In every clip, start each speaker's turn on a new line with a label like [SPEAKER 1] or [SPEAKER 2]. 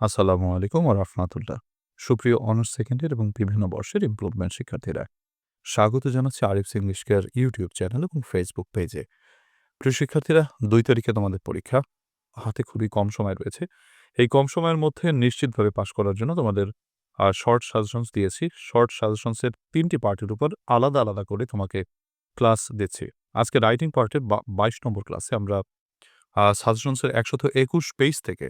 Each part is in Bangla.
[SPEAKER 1] আসসালামু আলাইকুম ওয়া রাহমাতুল্লাহ। সুপ্রিয় অনার্স সেকেন্ড ইয়ার এবং বিভিন্ন বর্ষের ইমপ্রুভমেন্ট শিক্ষার্থীরা, স্বাগত জানাচ্ছি Arif's English care YouTube channel এবং ফেসবুক পেজে। প্রিয় শিক্ষার্থীরা, দুই তারিখে তোমাদের পরীক্ষা। হাতে খুবই কম সময় রয়েছে। এই কম সময়ের মধ্যে নিশ্চিতভাবে পাশ করার জন্য তোমাদের শর্ট সাজেশনস দিয়েছি। শর্ট সাজেশনসের ৩ টি পার্টের উপর আলাদা, আলাদা করে তোমাকে ক্লাস দিচ্ছি। আজকে রাইটিং পার্টের বা ২২ নম্বর ক্লাসে আমরা সাজেশনসের ১২১ পেজ থেকে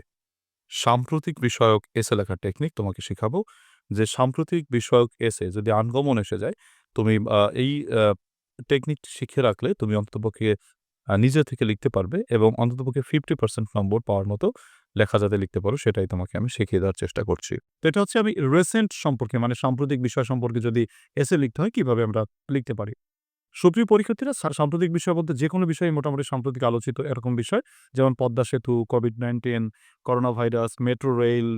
[SPEAKER 1] সাম্প্রতিক বিষয়ক এসে লেখার টেকনিক তোমাকে শিখাবো। যে সাম্প্রতিক বিষয়ক এসে যদি আনগমন এসে যায়, তুমি এই টেকনিক শিখে রাখলে তুমি অন্ততপক্ষে নিজে থেকে লিখতে পারবে এবং অন্ততপক্ষে 50% নম্বর পাওয়ার মতো লেখা যাতে লিখতে পারো সেটাই তোমাকে আমি শিখিয়ে দেওয়ার চেষ্টা করছি। তো এটা হচ্ছে আমি রিসেন্ট সম্পর্কে মানে সাম্প্রতিক বিষয় সম্পর্কে যদি এসে লিখতে হয় কীভাবে আমরা লিখতে পারি। সুপ্রিয় পরীক্ষার্থীরা সাম্প্রতিক বিষয় বলতে যেকোনো বিষয়ে মোটামুটি সাম্প্রতিক আলোচিত এরকম বিষয় যেমন পদ্মা সেতু, কোভিড-19, করোনা ভাইরাস, মেট্রো রেল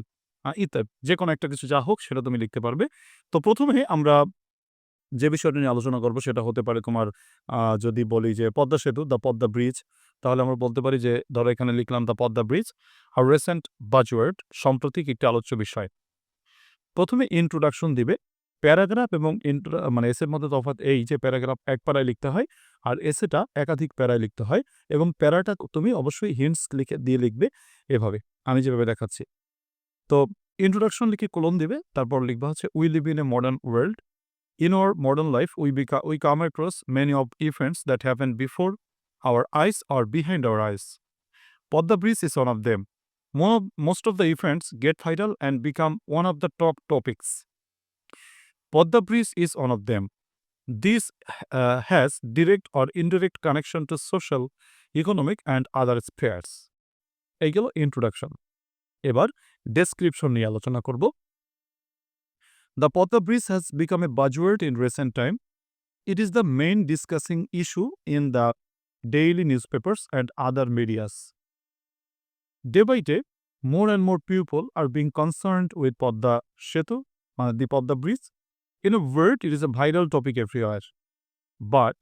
[SPEAKER 1] ইত্যাদি যে কোনো একটা কিছু যা হোক সেটা তুমি লিখতে পারবে। তো প্রথমে আমরা যে বিষয়টা নিয়ে আলোচনা করব সেটা হতে পারে তোমার যদি বলি যে পদ্মা সেতু, দ্য পদ্মা ব্রিজ। তাহলে আমরা বলতে পারি যে ধরো এখানে লিখলাম দ্য পদ্মা ব্রিজ, আর রিসেন্ট বাজওয়ার্ড সাম্প্রতিক একটি আলোচ্য বিষয়। ১ম এ ইন্ট্রোডাকশন দিবে। প্যারাগ্রাফ এবং ইন্ট্রো মানে এসের মধ্যে তফাৎ এই যে প্যারাগ্রাফ এক প্যারায় লিখতে হয় আর এসেটা একাধিক প্যারায় লিখতে হয় এবং প্যারাটা তুমি অবশ্যই হিন্টস লিখে, দিয়ে লিখবে এভাবে। আমি যেভাবে দেখাচ্ছি। তো ইন্ট্রোডাকশন লিখে কোলন দিবে। তারপর লিখবা হচ্ছে we live in a modern world. In our modern life we become we come across many of events that happen before our eyes or behind our eyes. Padma bridge is one of them most of the events get viral and become one of the top topics. Podda Bridge is one of them. This uh, has direct or indirect connection to social, economic and other spheres. এই ইন্ট্রোডাকশন এবার ডেসক্রিপশন নিয়ে আলোচনা করব the Padma bridge has become a buzzword in recent time it is the main discussing issue in the daily news papers and other medias Day by day, more and more people are being concerned with Podda Setu, uh, the Podda Bridge. In a word, it is a viral topic everywhere. But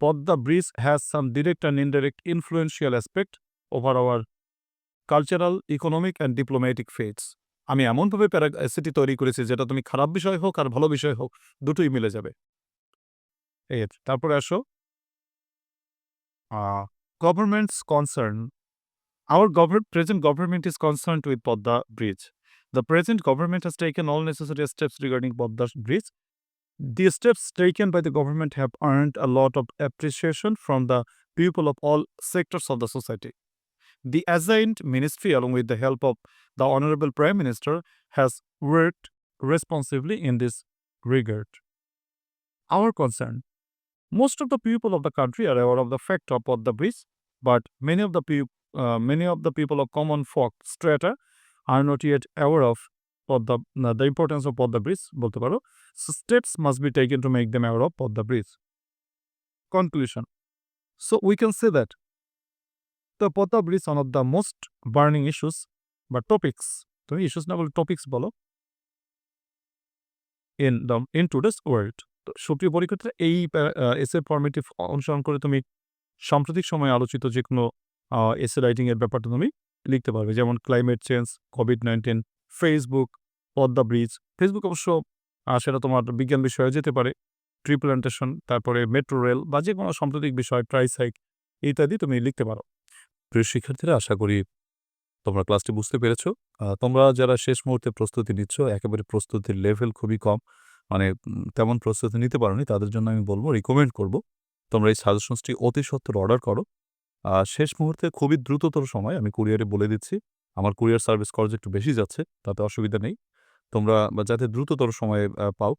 [SPEAKER 1] Podda Bridge has some direct and indirect influential aspect over our cultural, economic and diplomatic fates. আমি এমনভাবে প্যারা এসিটি তৈরি করেছি যেটা তুমি খারাপ বিষয় হোক আর ভালো বিষয় হোক দুটোই মিলে যাবে এই। তারপরে আসো governments concern Our govern- present government is concerned with Podda Bridge. The present government has taken all necessary steps regarding Podda Bridge. The steps taken by the government have earned a lot of appreciation from the people of all sectors of the society. The assigned ministry, along with the help of the Honorable Prime Minister, has worked responsibly in this regard. Our concern most of the people of the country are aware of the fact of Podda Bridge, but many of the people uh, many of the people of common folk strata not yet aware of Podda, uh, the importance of Podda Bridge বলতে পারো must be taken to make them aware of Podda Bridge. Conclusion. So we can say that the Podda Bridge is one of the most burning issues বা topics তুমি issues না বলে topics বলো in the in today's world তো সুপ্রিয় পরীক্ষার্থীরা এই এসে ফর্মেটিভ অনুসরণ করে তুমি সাম্প্রতিক সময়ে আলোচিত যে কোনো এসে রাইটিং এর ব্যাপারটা তুমি লিখতে পারবে। যেমন climate change Covid nineteen Facebook Padma bridge. Facebook অবশ্য সেটা তোমার বিজ্ঞান বিষয়ে যেতে পারে। ট্রি প্ল্যান্টেশন তারপরে মেট্রো রেল বা যে কোনো সাম্প্রতিক বিষয় ট্রাইসাইক ইত্যাদি তুমি লিখতে পারো। প্রিয় শিক্ষার্থীরা, আশা করি তোমরা ক্লাসটি বুঝতে পেরেছ। তোমরা যারা শেষ মুহূর্তে প্রস্তুতি নিচ্ছ, একেবারে প্রস্তুতির লেভেল খুবই কম। মানে তেমন প্রস্তুতি নিতে পারোনি, তাদের জন্য আমি বলব রিকমেন্ড করব। তোমরা এই সাজেশনসটি অতি সত্বর অর্ডার করো। শেষ মুহূর্তে খুবই দ্রুততর সময় আমি কুরিয়ারে বলে দিচ্ছি। আমার কুরিয়ার সার্ভিস খরচ একটু বেশি যাচ্ছে, তাতে অসুবিধা নেই। তোমরা যাতে দ্রুততর সময়ে পাও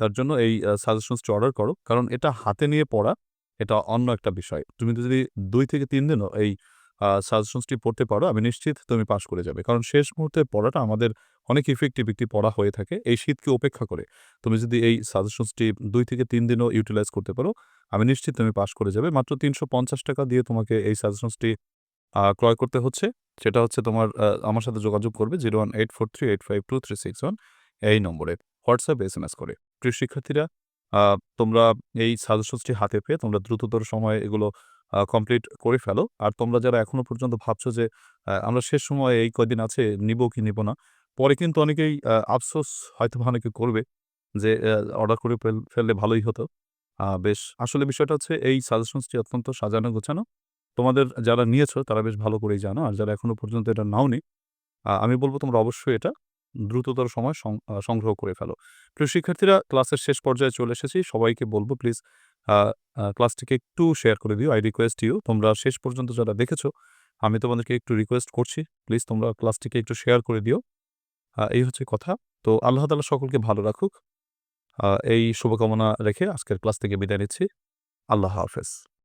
[SPEAKER 1] তার জন্য এই সাজেশনসটি অর্ডার করো। কারণ এটা হাতে নিয়ে পড়া, এটা অন্য একটা বিষয়। তুমি যদি দুই থেকে তিন দিনও এই সাজেশনসটি পড়তে পারো, আমি নিশ্চিত তুমি পাস করে যাবে। কারণ শেষ মুহূর্তে পড়াটা আমাদের অনেক ইফেক্টিভ একটি পড়া হয়ে থাকে। এই শীতকে উপেক্ষা করে তুমি যদি এই সাজেশনসটি দুই থেকে তিন দিনও ইউটিলাইজ করতে পারো আমি নিশ্চিত তুমি পাশ করে যাবে মাত্র তিনশো পঞ্চাশ টাকা দিয়ে তোমাকে এই সাজেশনসটি ক্রয় করতে হচ্ছে সেটা হচ্ছে তোমার আমার সাথে যোগাযোগ করবে zero one eight four three eight five two three six one এই নম্বরে হোয়াটসঅ্যাপ এস এম এস করে প্রিয় শিক্ষার্থীরা তোমরা এই সাজেশনসটি হাতে পেয়ে তোমরা দ্রুততর সময়ে এগুলো কমপ্লিট করে ফেলো। আর তোমরা যারা এখনও পর্যন্ত ভাবছ যে আমরা শেষ সময়ে এই কয়দিন আছে, নিব কি নিবো না। পরে কিন্তু অনেকেই আফসোস হয়তোবা অনেকে করবে যে অর্ডার করে ফেললে ভালোই হতো। বেশ আসলে বিষয়টা হচ্ছে এই সাজেশনসটি অত্যন্ত সাজানো গোছানো। তোমাদের যারা নিয়েছো তারা বেশ ভালো করেই জানো। আর যারা এখনও পর্যন্ত এটা নাওনি, আমি বলব তোমরা অবশ্যই এটা দ্রুততর সময় সংগ্রহ করে ফেলো। প্রিয় শিক্ষার্থীরা ক্লাসের শেষ পর্যায়ে চলে এসেছি। সবাইকে বলব প্লিজ ক্লাসটিকে একটু শেয়ার করে দিও। আই request you তোমরা শেষ পর্যন্ত যারা দেখেছ, আমি তোমাদেরকে একটু রিকোয়েস্ট করছি। প্লিজ তোমরা ক্লাসটিকে একটু শেয়ার করে দিও। এই হচ্ছে কথা। তো আল্লাহ তাআলা সকলকে ভালো রাখুক। এই শুভকামনা রেখে আজকের ক্লাস থেকে বিদায় নিচ্ছি। আল্লাহ হাফেজ।